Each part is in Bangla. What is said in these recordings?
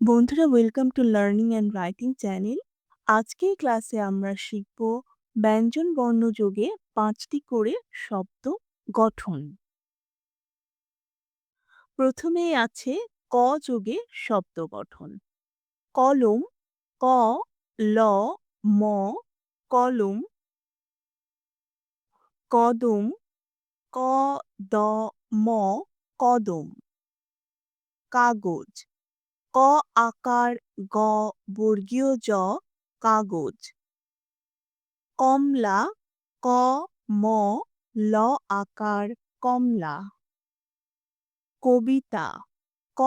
বন্ধুরা welcome to learning and writing channel আজকের ক্লাসে আমরা শিখব ব্যঞ্জন বর্ণ যোগে পাঁচটি করে শব্দ গঠন। প্রথমে আছে ক যোগে শব্দ গঠন। কলম, ক, ল, ম, কলম, কদম, ক, দ, ম, কদম। কাগজ ক আকার, গ বর্গীয় জ, কাগজ। কমলা, ক, ম, ল আকার, কমলা। কবিতা, ক,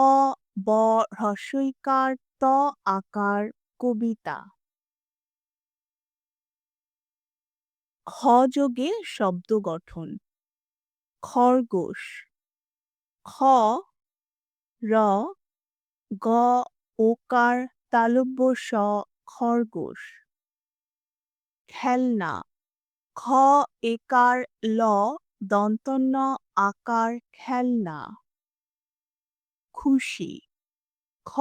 ব, হ্রস্বইকার, ত আকার, কবিতা। খ যোগে শব্দ গঠন। খরগোশ, খ, র গ, ওকার তালব্য স, খরগোশ। খেলনা, খ, একার ল, দন্তন্য আকার খেলনা। খুশি, খ,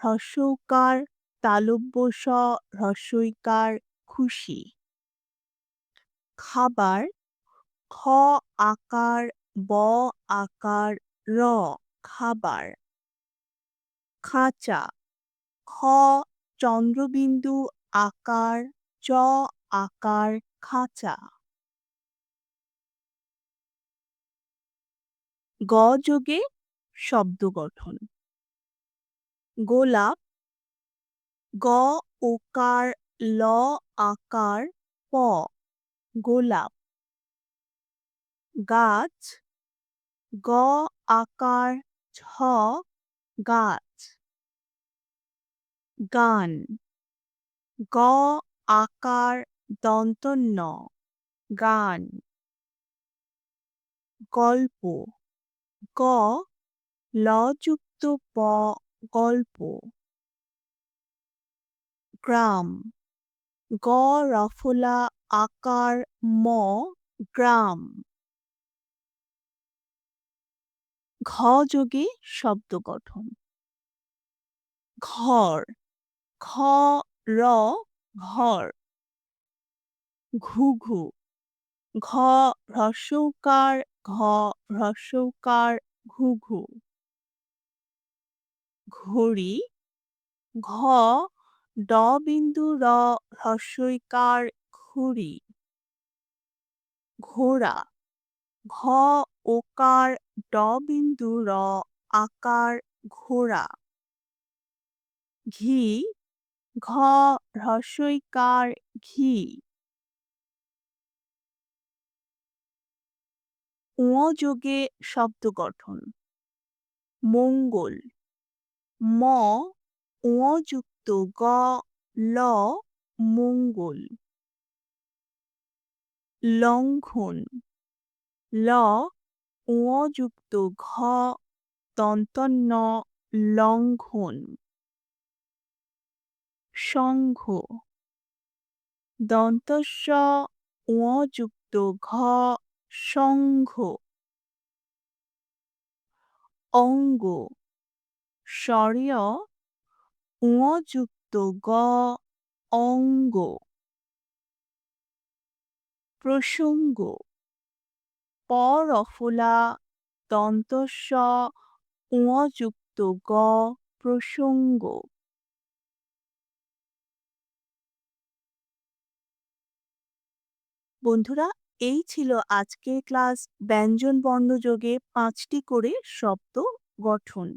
হ্রস্বকার তালব্য স, হ্রস্বইকার খুশি। খাবার, খ, আকার, ব, আকার, র, খাবার। খাঁচা। খ, চন্দ্রবিন্দু, আকার, চ, আকার, খাঁচা। গ যোগে শব্দ গঠন। গোলাপ। গ, ওকার, ল, আকার, প, গোলাপ। গাছ। গ, আকার ছ গাছ। গান। গ, আকার, দন্তন্য, গান। গল্প, গ, লযুক্ত প, গল্প। গ্রাম, গ, রফলা, আকার, ম, গ্রাম। ঘ যোগে শব্দ গঠন। ঘর খ, র, ঘর। ঘুঘু। ঘ, হ্রস্বকার ঘ, হ্রস্বকার, ঘুঘু। ঘড়ি। ঘ ড বিন্দু র, হ্রস্বইকার, ঘুড়ি। ঘোড়া। ঘ, ওকার ড বিন্দু র, আকার, ঘোড়া। ঘি ঘ হ্রস্বইকার ঘি। উ যোগে শব্দ গঠন। মঙ্গল। ম উ যুক্ত গ, ল, মঙ্গল। লঙ্ঘন। ল উ যুক্ত ঘ দন্তন্য লঙ্ঘন। সংঘ। দন্তস্ব উ যুক্ত ঘ সংঘ। অঙ্গ। স্বরীয় উ যুক্ত গ অঙ্গ। প্রসঙ্গ। পরফলা দন্তস্ব উ যুক্ত গ প্রসঙ্গ। বন্ধুরা, এই ছিল আজকের ক্লাস ব্যঞ্জন বর্ণযোগে পাঁচটি করে শব্দ গঠন।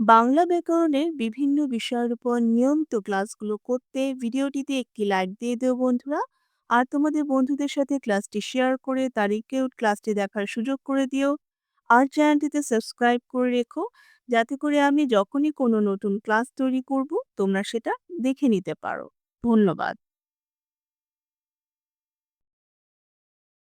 বাংলা ব্যাকরণের বিভিন্ন বিষয়ের উপর নিয়মিত ক্লাসগুলো করতে ভিডিওটিতে একটি লাইক দিয়ে দিও বন্ধুরা। আর তোমাদের বন্ধুদের সাথে ক্লাসটি শেয়ার করে তাদেরকেও ক্লাসটি দেখার সুযোগ করে দিও। আর চ্যানেলটিতে সাবস্ক্রাইব করে রেখো, যাতে করে আমি যখনই কোনো নতুন ক্লাস তৈরি করব, তোমরা সেটা দেখে নিতে পারো। ধন্যবাদ।